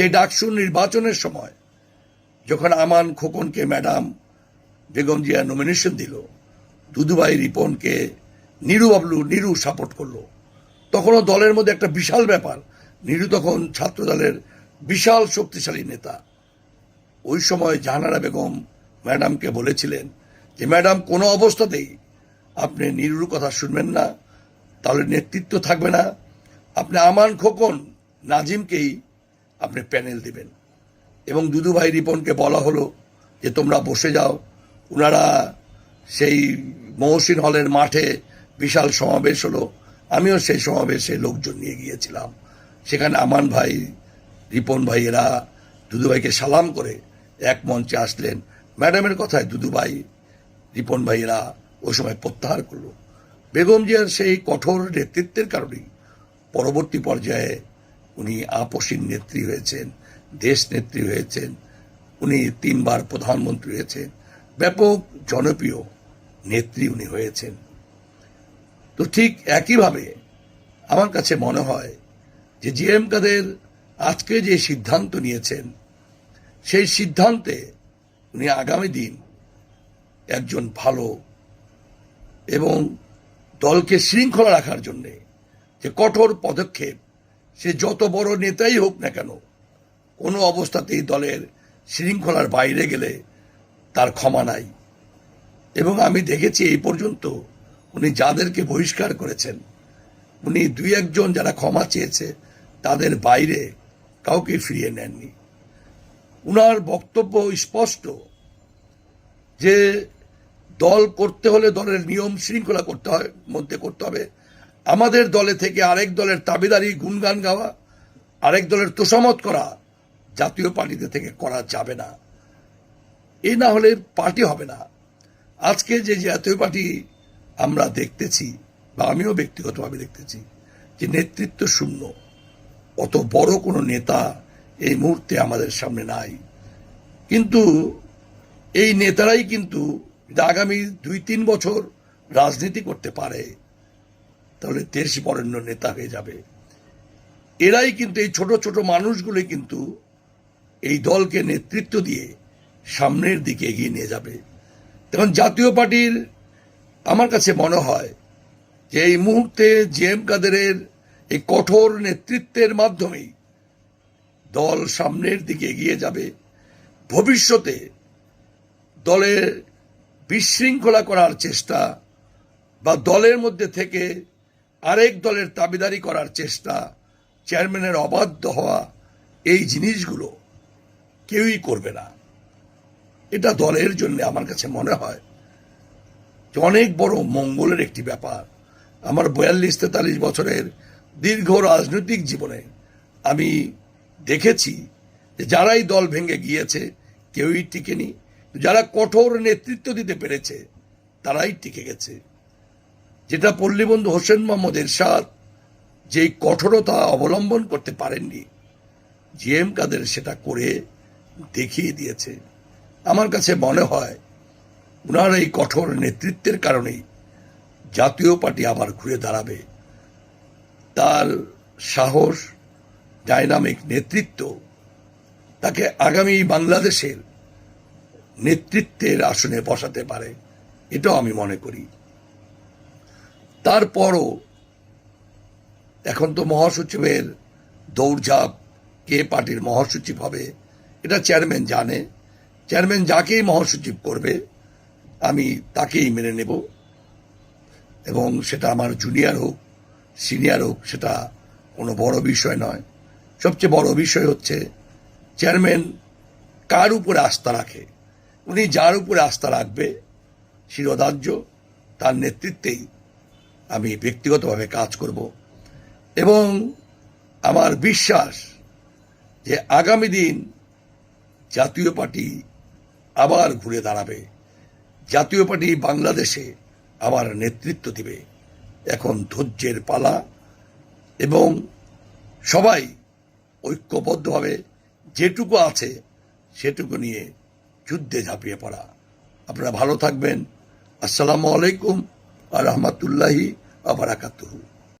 সেই ডাকসু নির্বাচনের সময় যখন আমান খোকনকে ম্যাডাম বেগম জিয়া নমিনেশন দিল, দুদুভাই রিপনকে নিরু বাবলু, নিরু সাপোর্ট করল। তখনও দলের মধ্যে একটা বিশাল ব্যাপার, নিরু তখন ছাত্র দলের বিশাল শক্তিশালী নেতা। ওই সময় জাহানারা বেগম ম্যাডামকে বলেছিলেন যে, ম্যাডাম, কোনো অবস্থাতেই আপনি নিরুর কথা শুনবেন না, তাহলে নেতৃত্ব থাকবে না। আপনি আমান খোকন, নাজিমকেই আপনি প্যানেল দেবেন। এবং দুদু ভাই রিপনকে বলা হলো যে, তোমরা বসে যাও। ওনারা সেই মহসিন হলের মাঠে বিশাল সমাবেশ হলো। আমিও সেই সমাবেশে লোকজন নিয়ে গিয়েছিলাম। সেখানে আমান ভাই, রিপন ভাই, এরা দুদু ভাইকে সালাম করে এক মঞ্চে আসলেন। ম্যাডামের কথায় দুদু ভাই, রিপন ভাইয়েরা ওই সময় প্রত্যাহার করল। বেগম জিয়ার সেই কঠোর নেতৃত্বের কারণেই পরবর্তী পর্যায়ে উনি আপসীন নেত্রী হয়েছেন, দেশ নেত্রী হয়েছেন, উনি তিনবার প্রধানমন্ত্রী হয়েছেন, ব্যাপক জনপ্রিয় নেত্রী উনি হয়েছেন। তো ঠিক একইভাবে আমার কাছে মনে হয় যে জি এম কাদের আজকে যে সিদ্ধান্ত নিয়েছেন, সেই সিদ্ধান্তে উনি আগামী দিন একজন ভালো এবং দলকে শৃঙ্খলা রাখার জন্যে যে কঠোর পদক্ষেপ সে যত বড় নেতাই হোক না কেন, কোনো অবস্থাতেই দলের শৃঙ্খলার বাইরে গেলে তার ক্ষমা নাই। এবং আমি দেখেছি এই পর্যন্ত উনি যাদেরকে বহিষ্কার করেছেন, উনি দুই একজন যারা ক্ষমা চেয়েছে, তাদের বাইরে কাউকে ফিরিয়ে নেননি। উনার বক্তব্য স্পষ্ট যে দল করতে হলে দলের নিয়ম শৃঙ্খলা করতে হয়, মধ্যে করতে হবে। আমাদের দলে থেকে আরেক দলের তাবিদারি গুনগান গাওয়া, আরেক দলের তোষামত করা জাতীয় পার্টিতে থেকে করা যাবে না। এ না হলে পার্টি হবে না। আজকে যে জাতীয় পার্টি আমরা দেখতেছি, বা আমিও ব্যক্তিগতভাবে দেখতেছি, যে নেতৃত্ব শূন্য। অত বড় কোনো নেতা এই মুহূর্তে আমাদের সামনে নাই। কিন্তু এই নেতারাই কিন্তু আগামী দুই তিন বছর রাজনীতি করতে পারে। তাহলে দেশ বরেণ্য নেতা হয়ে যাবে। এরাই কিন্তু এই ছোট ছোট মানুষগুলি কিন্তু এই দলকে নেতৃত্ব দিয়ে সামনের দিকে এগিয়ে নিয়ে যাবে। তখন জাতীয় পার্টির আমার কাছে মনে হয় যে এই মুহূর্তে জে এম কাদেরের এই কঠোর নেতৃত্বের মাধ্যমেই দল সামনের দিকে এগিয়ে যাবে। ভবিষ্যতে দলের বিশৃঙ্খলা করার চেষ্টা বা দলের মধ্যে থেকে আরেক দলের তাবিদারি করার চেষ্টা, চেয়ারম্যানের অবাধ্য হওয়া এই জিনিসগুলো কেউই করবে না। এটা দলের জন্য আমার কাছে মনে হয় যে অনেক বড় মঙ্গলের একটি ব্যাপার। আমার বয়াল্লিশ তেতাল্লিশ বছরের দীর্ঘ রাজনৈতিক জীবনে আমি দেখেছি যে যারাই দল ভেঙে গিয়েছে, কেউই টিকেনি। যারা কঠোর নেতৃত্ব দিতে পেরেছে, তারাই টিকে গেছে। যেটা পল্লীবন্ধু হোসেন মোহাম্মদ এরশাদ যেই কঠোরতা অবলম্বন করতে পারেননি জি এম কাদের সেটা করে দেখিয়ে দিয়েছে। আমার কাছে মনে হয় ওনার এই কঠোর নেতৃত্বের কারণেই জাতীয় পার্টি আবার ঘুরে দাঁড়াবে। তার সাহস, ডাইনামিক নেতৃত্ব, তাকে আগামী বাংলাদেশের নেতৃত্বের আসনে বসাতে পারে, এটাও আমি মনে করি। তারপরও এখন তো মহাসচিবের দৌড়ঝাঁপ কে পার্টির মহাসচিব হবে, এটা চেয়ারম্যান জানে। চেয়ারম্যান যাকেই মহাসচিব করবে, আমি তাকেই মেনে নেব। এবং সেটা আমার জুনিয়র হোক, সিনিয়র হোক, সেটা কোনো বড় বিষয় নয়। সবচেয়ে বড় বিষয় হচ্ছে চেয়ারম্যান কার উপরে আস্থা রাখে? উনি যার উপরে আস্থা রাখবে, শিরোধার্য, তার নেতৃত্বেই আমি ব্যক্তিগতভাবে কাজ করব। এবং আমার বিশ্বাস যে আগামী দিন জাতীয় পার্টি আবার ঘুরে দাঁড়াবে। জাতীয় পার্টি বাংলাদেশে আবার নেতৃত্ব দিবে। এখন ধৈর্যের পালা এবং সবাই ঐক্যবদ্ধভাবে যেটুকু আছে সেটুকু নিয়ে যুদ্ধে ঝাঁপিয়ে পড়া। আপনারা ভালো থাকবেন। আসসালামু আলাইকুম। আর রহমতুল্লাহি আবরাকাতুহু